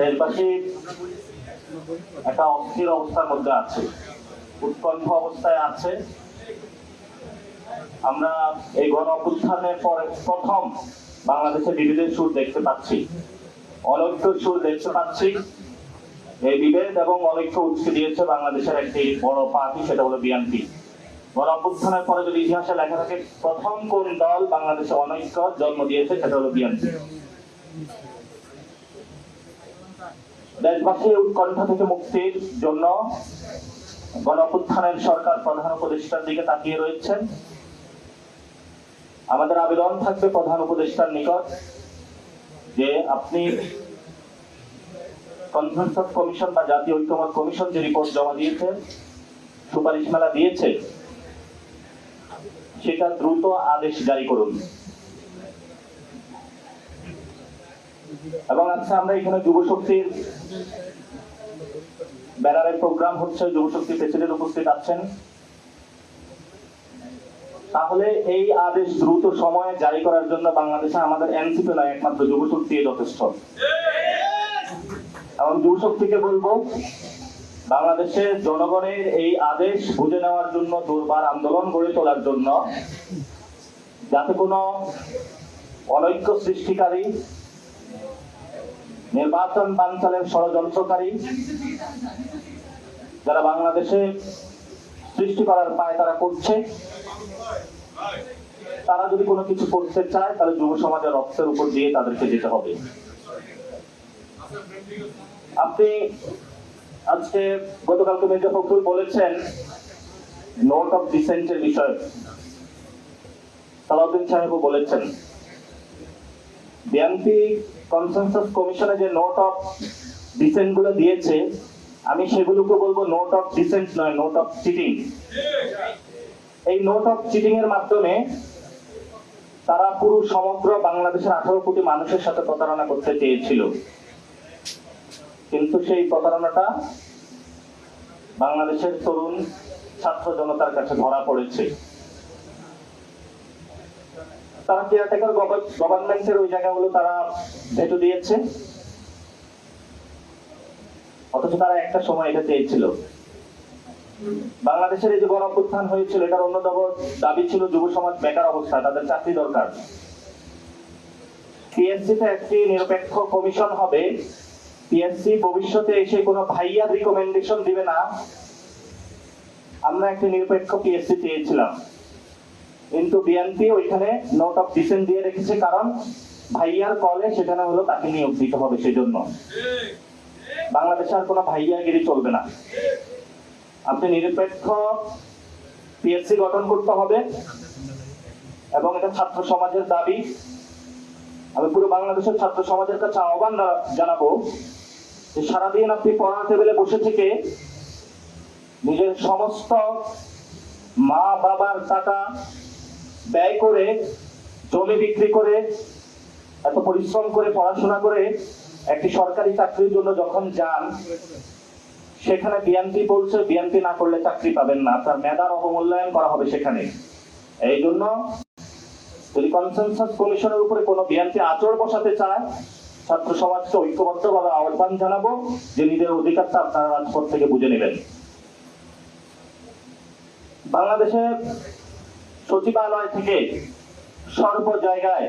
দেশবাসী একটা অস্থির অবস্থার মধ্যে আছে, উৎকণ্ঠ অবস্থায় আছে। আমরা এই গণ অভ্যুত্থানের পরে প্রথম বাংলাদেশে বিভেদের সুর দেখতে পাচ্ছি অনৈক্যর সুর দেখতে পাচ্ছি। এই বিভেদ এবং অনৈক্য উৎকে দিয়েছে বাংলাদেশের একটি বড় পার্টি, সেটা হলো বিএনপি। গণ অভ্যুত্থানের পরে যদি ইতিহাসে লেখা থাকে, প্রথম কোন দল বাংলাদেশে অনৈক্য জন্ম দিয়েছে, সেটা হলো বিএনপি। দেশবাসীর উৎকণ্ঠ থেকে মুক্তির জন্য গণঅভ্যুত্থানের সরকার প্রধান উপদেষ্টার দিকে তাকিয়ে রয়েছেন আমাদের আবেদন থাকবে প্রধান উপদেষ্টার নিকট যে আপনি কনসেনসাস কমিশন বা জাতীয় ঐক্যমত কমিশন যে রিপোর্ট জমা দিয়েছে, সুপারিশ মেলা দিয়েছে, সেটা দ্রুত আদেশ জারি করুন। এবং আজকে আমরা এখানে যুব শক্তির ব্যানারের প্রোগ্রাম হচ্ছে যুব শক্তি প্রেসিডেন্ট উপস্থিত আছেন। তাহলে এই আদেশ দ্রুত সময়ে জারি করার জন্য বাংলাদেশে আমাদের এনসিপি নয়, একমাত্র যুব শক্তি যথেষ্ট। এবং যুব শক্তিকে বলব বাংলাদেশের জনগণের এই আদেশ বুঝে নেওয়ার জন্য, দুর্বার আন্দোলন গড়ে তোলার জন্য, যাতে কোনো অনৈক্য সৃষ্টিকারী নির্বাচন বানচালের ষড়যন্ত্রকারী যারা বাংলাদেশে সৃষ্টি করার পায় তারা করছে। তারা যদি কোনো কিছু করতে চায়, তাহলে যুব সমাজের রক্তের উপর দিয়ে তাদেরকে যেতে হবে। আপনি আজকে গতকালকে মির্জা ফখরুল বলেছেন নোট অফ ডিসেন্টের বিষয়ে। সালাউদ্দিন সাহেবও বলেছেন বিএনপি কনসেনসাস কমিশনে যে নোট অফ ডিসেন্টগুলো দিয়েছে, আমি সেগুলোকে বলব নোট অফ ডিসেন্ট নয় নোট অফ চিটিং এই নোট অফ চিটিং এর মাধ্যমে তারা পুরো সমগ্র বাংলাদেশের আঠারো কোটি মানুষের সাথে প্রতারণা করতে চেয়েছিল। কিন্তু সেই প্রতারণাটা বাংলাদেশের তরুণ ছাত্র জনতার কাছে ধরা পড়েছে। তারা গভর্নমেন্টের ওই জায়গাগুলো তারা ভেটো দিয়েছে। অথচ তারা একটা সময় এটা চেয়েছিল। বাংলাদেশের এই যে গণ অভ্যুত্থান হয়েছিল, এটার অন্যতম দাবি ছিল যুব সমাজ বেকার অবস্থা, তাদের চাকরি দরকার। পিএসসি তে একটি নিরপেক্ষ কমিশন হবে। পিএসসি ভবিষ্যতে এসে কোনো ভাইয়া রিকমেন্ডেশন দিবে না। আমরা একটি নিরপেক্ষ পিএসসি চেয়েছিলাম। কিন্তু বিএনপি ওইখানে নোট অফ ডিসেন্ট দিয়ে রেখেছে, কারণ ভাইয়ার কলে সেখানে হলো তাকে নিয়োগ দিতে হবে সেজন্য। বাংলাদেশে আর কোনো ভাইয়াগিরি চলবে না। আপনি নিরপেক্ষ পিএসসি গঠন করতে হবে এবং এটা ছাত্র সমাজের দাবি। আমি পুরো বাংলাদেশের ছাত্র সমাজের কাছে আহ্বান জানাব যে সারাদিন আপনি পড়ার টেবিলে বসে থেকে নিজের সমস্ত মা বাবার টাকা ব্যয় করে, জমি বিক্রি করে, এত পরিশ্রম করে, পড়াশোনা করে একটি সরকারি চাকরির জন্য যখন যান, সেখানে বিএনপি বলছে বিএনপি না করলে চাকরি পাবেন না। তার মেধার অবমূল্যায়ন করা হবে সেখানে। এই জন্য যদি কনসেনসাস কমিশনের উপরে কোনো বিএনপি আচর বসাতে চায়, ছাত্র সমাজকে ঐক্যবদ্ধভাবে আহ্বান জানাব যে নিজের অধিকারটা আপনারা রাজপথ থেকে বুঝে নেবেন। বাংলাদেশে সচিবালয় থেকে সর্ব জায়গায়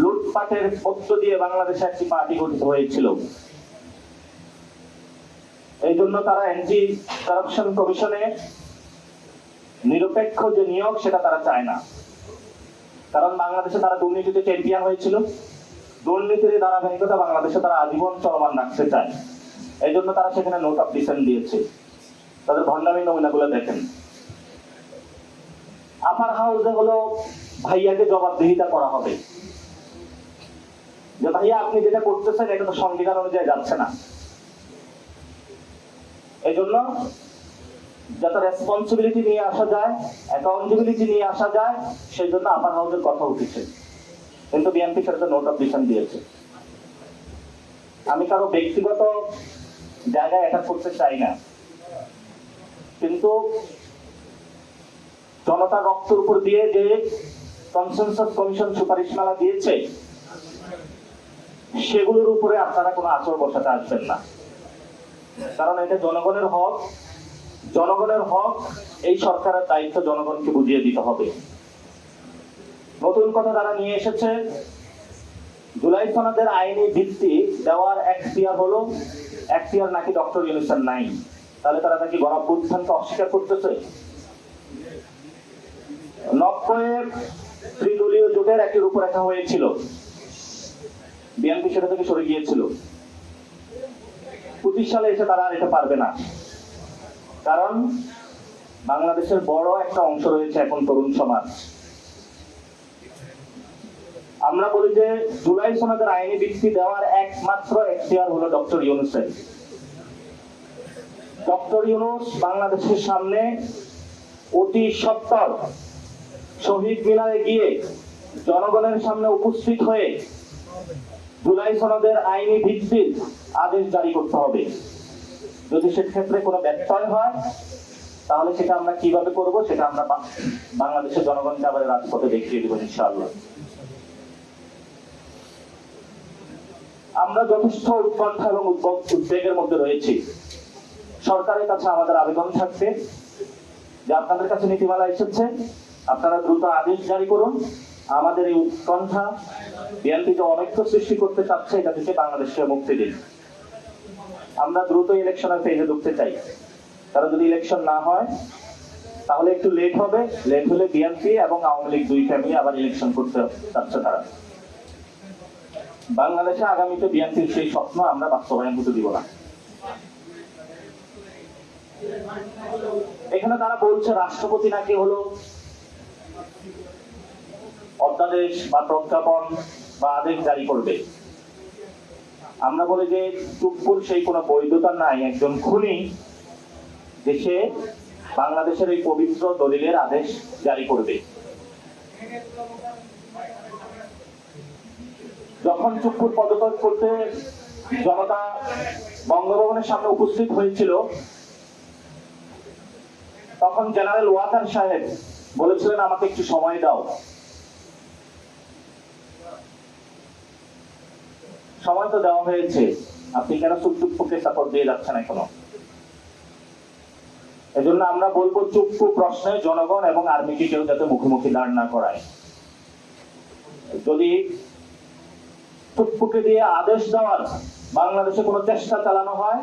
লুটপাটের মধ্য দিয়ে বাংলাদেশে একটি পার্টি গঠিত হয়েছিল। এই জন্য তারা এনজি কারাপশন কমিশনে নিরপেক্ষ যে নিয়োগ, সেটা তারা চায় না। কারণ বাংলাদেশে তারা দুর্নীতিতে চ্যাম্পিয়ন হয়েছিল। দুর্নীতির ধারাবাহিকতা বাংলাদেশে তারা আজীবন চলমান রাখতে চায়। এই জন্য তারা সেখানে নোট অফ ডিসেন্ট দিয়েছে। তাদের ভণ্ডামি নমুনাগুলো দেখেন। আপার হাউসে হলো ভাইয়াকে জবাবদিহিতা করা হবে। যে ভাইয়া, আপনি যেটা করতেছেন, এটা তো সংবিধান অনুযায়ী যাচ্ছে না। এই জন্য যাতে রেসপন্সিবিলিটি নিয়ে আসা যায় অ্যাকাউন্টেবিলিটি নিয়ে আসা যায় সেই জন্য আপার হাউসের কথা উঠেছে। কিন্তু বিএনপি সেটাতে নোট অফ দিয়েছে। আমি কারও ব্যক্তিগত জায়গায় অ্যাটাক করতে চাই না। কিন্তু জনতার রক্তের উপর দিয়ে যে কনসেনসাস কমিশন সুপারিশমালা দিয়েছে, সেগুলোর উপরে আপনারা কোনো আচর বসাতে আসবেন না। কারণ এটা জনগণের হক। জনগণের হক, এই সরকারের দায়িত্ব জনগণকে বুঝিয়ে দিতে হবে। নতুন কথা তারা নিয়ে এসেছে, জুলাই সনদের আইনি ভিত্তি দেওয়ার এখতিয়ার হলো এখতিয়ার নাকি ডক্টর ইউনুসের নাই। তাহলে তারা নাকি গণঅভ্যুত্থানকে অস্বীকার করতেছে? নব্বইয়ের ত্রিদলীয় জোটের একটি রূপরেখা হয়েছিল। বিএনপি সেটা থেকে সরে গিয়েছিল। পঁচিশ সালে এসে তারা আর এটা পারবে না। কারণ বাংলাদেশের বড় একটা অংশ রয়েছে এখন তরুণ সমাজ। আমরা বলি যে জুলাই সনদের আইনি ভিত্তি দেওয়ার একমাত্র এখতিয়ার হলো ডক্টর ইউনুসের ডক্টর ইউনুস বাংলাদেশের সামনে অতি সত্তর শহীদ মিনারে গিয়ে জনগণের সামনে উপস্থিত হয়ে জুলাই সনদের আইনি ভিত্তির আদেশ জারি করতে হবে। যদি সেক্ষেত্রে কোনো ব্যত্যয় হয়, তাহলে সেটা আমরা কীভাবে করব সেটা আমরা বাংলাদেশের জনগণকে আবার রাজপথে দেখিয়ে দেবো ইনশাআল্লাহ। আমরা যথেষ্ট উৎকণ্ঠা এবং উদ্বেগ- উদ্বেগের মধ্যে রয়েছি। সরকারের কাছে আমাদের আবেদন থাকবে যে আপনাদের কাছে নীতিমালা এসেছে। আপনারা দ্রুত আদেশ জারি করুন। আমাদের এই উৎকণ্ঠা বিএনপি যে অনৈক্য সৃষ্টি করতে চাচ্ছে, এটা থেকে বাংলাদেশকে মুক্তি দিন। আমরা দ্রুত ইলেকশনের ফেজে ঢুকতে চাই। কারণ যদি ইলেকশন না হয়, তাহলে একটু লেট হবে। লেট হলে বিএনপি এবং আওয়ামী লীগ দুই ফ্যামিলি আবার ইলেকশন করতে চাচ্ছে তারা। বাংলাদেশে আগামীতে বিএনপির সেই স্বপ্ন আমরা বাস্তবায়ন হতে দিব না। এখানে তারা বলছে, রাষ্ট্রপতি নাকি হলো অধ্যাদেশ বা প্রজ্ঞাপন বা আদেশ জারি করবে। আমরা বলি যে টুকপুর সেই কোনো বৈধতা নাই। একজন খুনি দেশে বাংলাদেশের এই পবিত্র দলিলের আদেশ জারি করবে। যখন চুপ্পুর পদত্যাগ করতে জনতা বঙ্গভবনের সামনে উপস্থিত হয়েছিল, তখন জেনারেল ওয়াকার সাহেব বলেছিলেন, আমাকে একটু সময় দাও। সময় তো দেওয়া হয়েছে। আপনি কেন চুপচুপ্পুকে সাপোর্ট দিয়ে যাচ্ছেন এখনও? এজন্য আমরা বলব চুপ্পু প্রশ্নে জনগণ এবং আর্মিকে কেউ যাতে মুখোমুখি দাঁড় না করায়। যদি টুকটুকে দিয়ে আদেশ দেওয়ার বাংলাদেশে কোনো চেষ্টা চালানো হয়,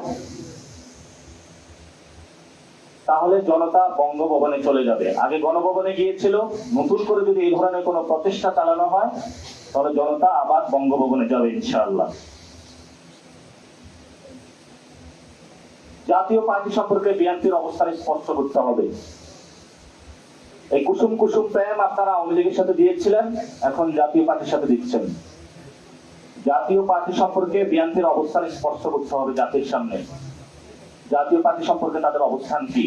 তাহলে জনতা বঙ্গভবনে চলে যাবে। আগে গণভবনে গিয়েছিল, নতুন করে যদি এই ধরনের কোনো প্রচেষ্টা চালানো হয় তাহলে জনতা আবার বঙ্গভবনে যাবে ইনশাআল্লাহ। জাতীয় পার্টি সম্পর্কে বিএনপির অবস্থান স্পষ্ট করতে হবে। এই কুসুম কুসুম প্রেম আপনারা আওয়ামী লীগের সাথে দিয়েছিলেন, এখন জাতীয় পার্টির সাথে দিচ্ছেন। জাতীয় পার্টি সম্পর্কে বিএনপির অবস্থান স্পষ্ট করতে হবে জাতির সামনে। জাতীয় পার্টি সম্পর্কে তাদের অবস্থান কি?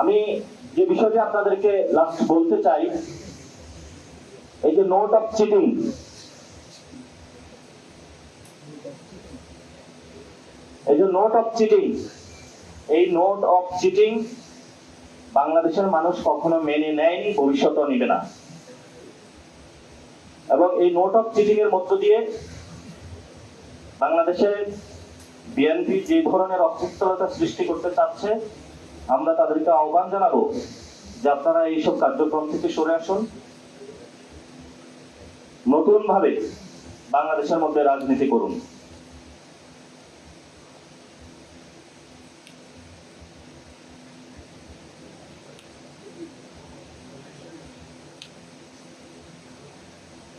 আমি যে বিষয়টি আপনাদেরকে লাস্ট বলতে চাই, এই যে নোট অফ চিটিং এই যে নোট অফ চিটিং এই নোট অফ চিটিং বাংলাদেশের মানুষ কখনো মেনে নেয়নি, ভবিষ্যতেও নিবে না। এবং এই নোট অফ চিটিং এর মধ্য দিয়ে বাংলাদেশের বিএনপি যে ধরনের অস্থিরতা সৃষ্টি করতে চাচ্ছে আমরা তাদেরকে আহ্বান জানাব যে আপনারা এইসব কার্যক্রম থেকে সরে আসুন। নতুন ভাবে বাংলাদেশের মধ্যে রাজনীতি করুন।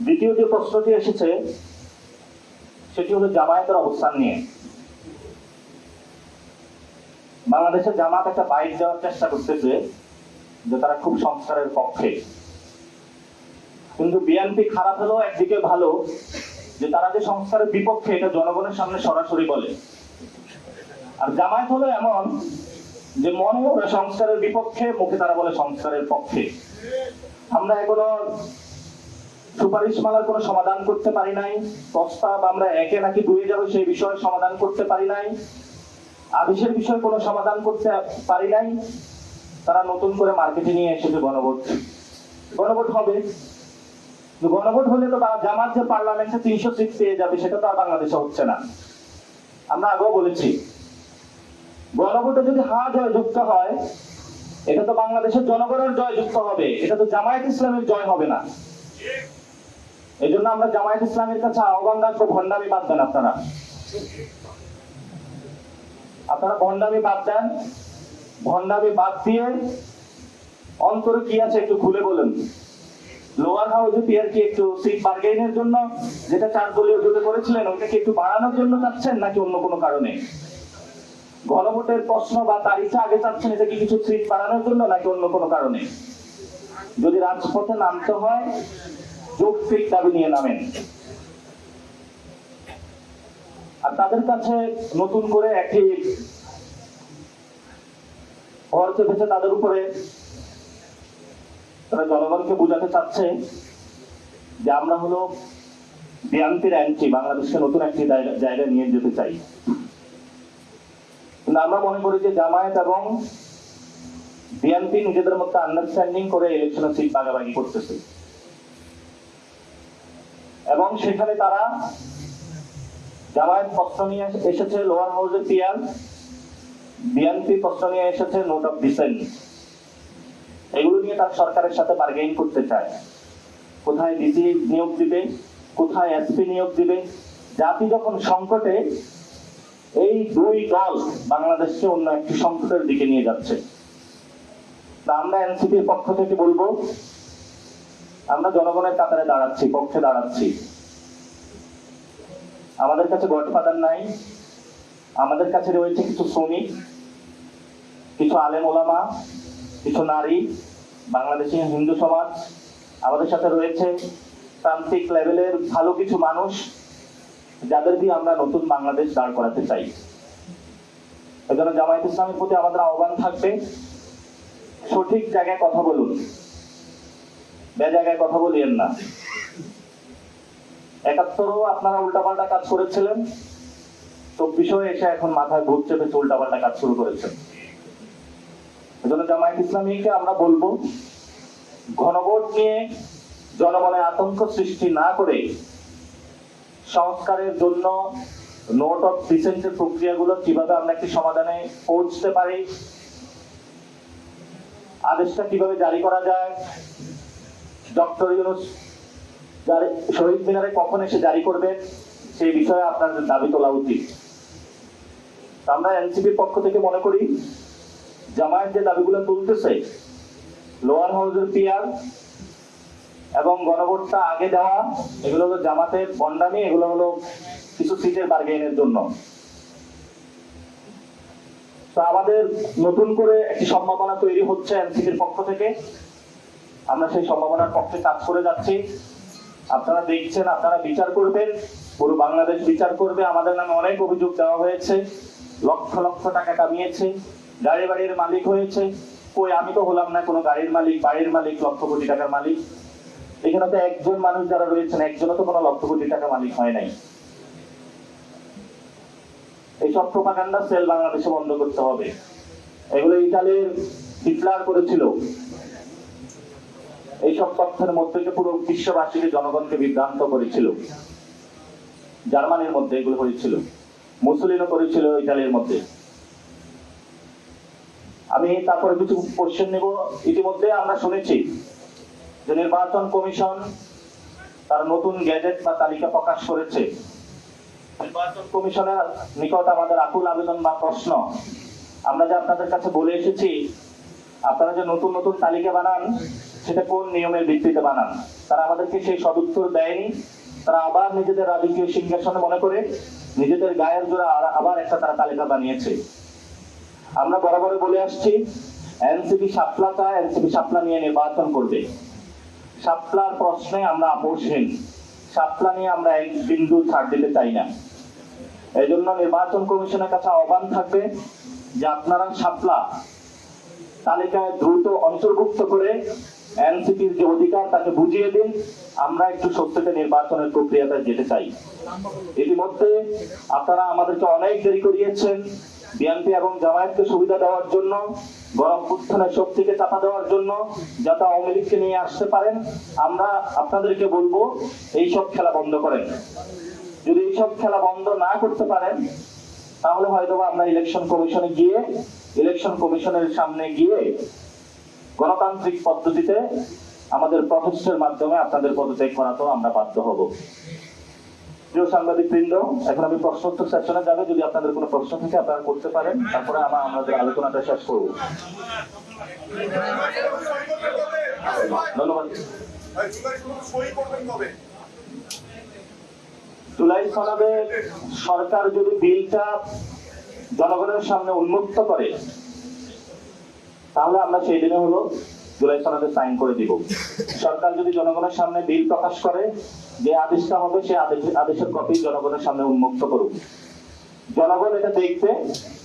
দ্বিতীয় যে প্রশ্নটি এসেছে, সেটি হলো জামায়াতের অবস্থান নিয়ে। বাংলাদেশের জামাত একটা বাইক দেওয়ার চেষ্টা করতেছে যে তারা খুব সংস্কারের পক্ষে। কিন্তু বিএনপি খারাপ হলেও একদিকে ভালো, যে তারা যে সংস্কারের বিপক্ষে এটা জনগণের সামনে সরাসরি বলে। আর জামায়াত হলো এমন যে মনে ওরা সংস্কারের বিপক্ষে, মুখে তারা বলে সংস্কারের পক্ষে। আমরা এখনও সুপারিশমালার কোনো সমাধান করতে পারি নাই, প্রস্তাব আমরা একে নাকি দুয়ে যাবে সেই বিষয়ে সমাধান করতে পারি নাই। আদেশের বিষয়ে কোনো সমাধান করতে পারি নাই। তারা নতুন করে মার্কেটে নিয়ে এসেছে গণভোট। গণভোট হবে। গণভোট হলে তো জামাত যে পার্লামেন্টে তিনশো সিট পেয়ে যাবে, সেটা তো আর বাংলাদেশে হচ্ছে না। আমরা আগেও বলেছি, গণভোটে যদি হা জয় যুক্ত হয়, এটা তো বাংলাদেশের জনগণের জয় যুক্ত হবে। এটা তো জামায়াত ইসলামের জয় হবে না। এই জন্য আমরা জামায়াত ইসলামের কাছে আহ্বান রাখব, ভণ্ডামি বাদ দেন আপনারা। আপনারা ভণ্ডামি বাদ দেন। ভণ্ডামি বাদ দিয়ে অন্তরে কি আছে একটু খুলে বলেন। লোয়ার হাউসে কি একটু সিট বার্গেইনের জন্য যেটা চার দলীয় জোটে করেছিলেন ওইটা কি একটু বাড়ানোর জন্য চাচ্ছেন নাকি অন্য কোনো কারণে? গণভোটের প্রশ্ন বা তারিখটা আগে চাচ্ছেন, এটা কি কিছু সিট বাড়ানোর জন্য নাকি অন্য কোনো কারণে? যদি রাজপথে নামতে হয়, যৌক্তিক দাবি নিয়ে নামেন। আর তাদের কাছে নতুন করে একটি চেপেছে তাদের উপরে। তারা জনগণকে বোঝাতে চাচ্ছে যে আমরা হলো বিএনপির অ্যান্টি বাংলাদেশকে নতুন একটি জায়গা- নিয়ে যেতে চাই। কিন্তু আমরা মনে করি যে জামায়াত এবং বিএনপি নিজেদের মধ্যে আন্ডারস্ট্যান্ডিং করে ইলেকশনের সিট ভাগাভাগি করতেছে। এবং সেখানে তারা জামায়াত প্রশ্ন নিয়ে এসেছে লোয়ার হাউসের পিয়ার বিএনপি প্রশ্ন নিয়ে এসেছে নোট অফ ডিসেন্ট। এগুলো নিয়ে তার সরকারের সাথে বার্গেইন করতে চায়। কোথায় ডিসি নিয়োগ দিবে, কোথায় এসপি নিয়োগ দিবে? জাতি যখন সংকটে, এই দুই দল বাংলাদেশকে অন্য একটি সংকটের দিকে নিয়ে যাচ্ছে। তা আমরা এনসিপির পক্ষ থেকে বলব, আমরা জনগণের কাতারে দাঁড়াচ্ছি, পক্ষে দাঁড়াচ্ছি। আমাদের কাছে গডফাদার নাই, আমাদের কাছে রয়েছে কিছু শ্রমিক, কিছু আলেম ওলামা, কিছু নারী, বাংলাদেশি হিন্দু সমাজ, আমাদের সাথে রয়েছে প্রান্তিক লেভেলের ভালো কিছু মানুষ, যাদের দিয়ে আমরা নতুন বাংলাদেশ দাঁড় করাতে চাই। এজন্য জামায়াত ইসলামের প্রতি আমাদের আহ্বান থাকবে, সঠিক জায়গায় কথা বলুন, বে জায়গায় কথা বলিয়েন না। একাত্তরও আপনারা উল্টাপাল্টা কাজ করেছিলেন। চব্বিশও এসে এখন মাথায় ভূত চেপে উল্টাপাল্টা কাজ শুরু করেছেন। এজন্য জামায়াত ইসলামীকে আমরা বলব, ঘনভোট নিয়ে জনমনে আতঙ্ক সৃষ্টি না করে সংস্কারের জন্য নোট অফ ডিসেন্টের প্রক্রিয়াগুলো কীভাবে আমরা একটি সমাধানে পৌঁছতে পারি, আদেশটা কীভাবে জারি করা যায়, ডক্টর ইউনুস শহীদ মিনারে কখন এসে জারি করবে, সেই বিষয়ে আপনাদের দাবি তোলা উচিত। আমরা এনসিপির পক্ষ থেকে মনে করি, জামায়াত যে দাবিগুলো তুলতেছে, লোয়ার হাউসের পিয়ার এবং গণভোটটা আগে দেওয়া, এগুলো হলো জামাতের বন্ডামি, এগুলো হলো কিছু সিটের বার্গেইনের জন্য। তো আমাদের নতুন করে একটি সম্ভাবনা তৈরি হচ্ছে এনসিপির পক্ষ থেকে। আমরা সেই সম্ভাবনার পক্ষে কাজ করে যাচ্ছি। আপনারা দেখছেন, আপনারা বিচার করবেন। পুরো বাংলাদেশ বিচার করবে। আমাদের নামে অনেক অভিযোগ দেওয়া হয়েছে। লক্ষ লক্ষ টাকা কামিয়েছে। গাড়ি বাড়ির মালিক হয়েছে। কই, আমি তো হলাম না কোনো গাড়ির মালিক, বাড়ির মালিক, লক্ষ কোটি টাকার মালিক। এখানে তো একজন মানুষ যারা রয়েছেন, একজনও তো কোনো লক্ষ কোটি টাকা মালিক হয় নাই। এইসব প্রোপাগান্ডা সেল বাংলাদেশে বন্ধ করতে হবে। এগুলো ইতালির হিটলার করেছিল। এইসব তথ্যের মধ্যে থেকে পুরো বিশ্ববাসীকে জনগণকে বিভ্রান্ত করেছিল, জার্মানির মধ্যে এগুলো হয়েছিল, মুসলিনও করেছিল ইতালির মধ্যে। আমি তারপরে কিছু কোশ্চেন নেব। ইতিমধ্যে আমরা শুনেছি যে নির্বাচন কমিশন তার নতুন গ্যাজেট বা তালিকা প্রকাশ করেছে। নির্বাচন কমিশনের নিকট আমাদের আকুল আবেদন বা প্রশ্ন, আমরা যে আপনাদের কাছে বলে এসেছি আপনারা যে নতুন নতুন তালিকা বানান, সেটা কোন নিয়মের ভিত্তিতে বানান? তারা আমাদেরকে সেই সদুত্তর দেয়নি। তারা আবার নিজেদের রাজকীয় সিংহাসনে মনে করে নিজেদের গায়ের জোড়া আবার একটা তারা তালিকা বানিয়েছে। আমরা বরাবর বলে আসছি, এনসিপি সাপলা চায় এনসিপি সাপলা নিয়ে নির্বাচন করবে। সাপলার প্রশ্নে আমরা আপোষহীন। সাপলা নিয়ে আমরা এক বিন্দু ছাড় দিতে চাই না। এই জন্য নির্বাচন কমিশনের কাছে আহ্বান থাকবে যে আপনারা সাপলা তালিকায় দ্রুত অন্তর্ভুক্ত করে এনসিপির যে অধিকার, তাকে বুঝিয়ে দিন। আমরা একটু সত্যতে নির্বাচনের প্রক্রিয়াতে যেতে চাই। ইতিমধ্যে আপনারা আমাদেরকে অনেক দেরি করিয়েছেন। বিএনপি এবং জামায়াতকে সুবিধা দেওয়ার জন্য গণপুত্থানের শক্তিকে চাপা দেওয়ার জন্য, যাতে আওয়ামী লীগকে নিয়ে আসতে পারেন। আমরা আপনাদেরকে বলব, এইসব খেলা বন্ধ করেন। যদি এইসব খেলা বন্ধ না করতে পারেন, তাহলে হয়তো আমরা ইলেকশন কমিশনে গিয়ে ইলেকশন কমিশনের সামনে গিয়ে গণতান্ত্রিক পদ্ধতিতে আমাদের প্রচেষ্টার মাধ্যমে আপনাদের পদত্যাগ করাতেও আমরা বাধ্য হব। প্রিয় সাংবাদিক বৃন্দ এখন আমি প্রশ্নোত্তর সেশনে যাবে। যদি আপনাদের কোনো প্রশ্ন থাকে, আপনারা করতে পারেন। তারপরে আমরা আমাদের আলোচনাটা শেষ করব। ধন্যবাদ। সরকার যদি বিলটা জনগণের সামনে উন্মুক্ত করে তাহলে আমরা সেই দিনে হলো জুলাই সনদে সাইন করে দিব। সরকার যদি জনগণের সামনে বিল প্রকাশ করে যে আদেশটা হবে সেই আদেশ আদেশের কপি জনগণের সামনে উন্মুক্ত করুক। জনগণ এটা দেখবে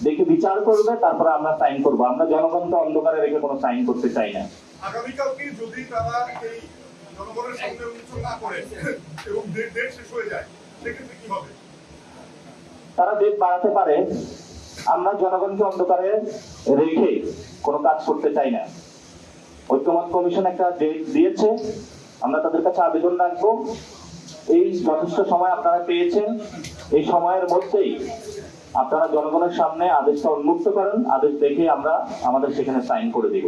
দেখে বিচার করবে তারপরে আমরা সাইন করব। আমরা জনগণকে অন্ধকারে রেখে কোনো সাইন করতে চাই না। যদি তারা এই জনগণের সামনে উন্মোচন না করে এবং ডেট ডেট শেষ হয়ে যায় সেক্ষেত্রে কি হবে? তারা ডেট বাড়াতে পারে আমরা জনগণকে অন্ধকারে রেখে কোনো কাজ করতে চাই না। ঐক্যমত কমিশন একটা ডেট দিয়েছে। আমরা তাদের কাছে আবেদন রাখব। এই যথেষ্ট সময় আপনারা পেয়েছেন। এই সময়ের মধ্যেই আপনারা জনগণের সামনে আদেশটা উন্মুক্ত করেন। আদেশ দেখে আমরা আমাদের সেখানে সাইন করে দিব।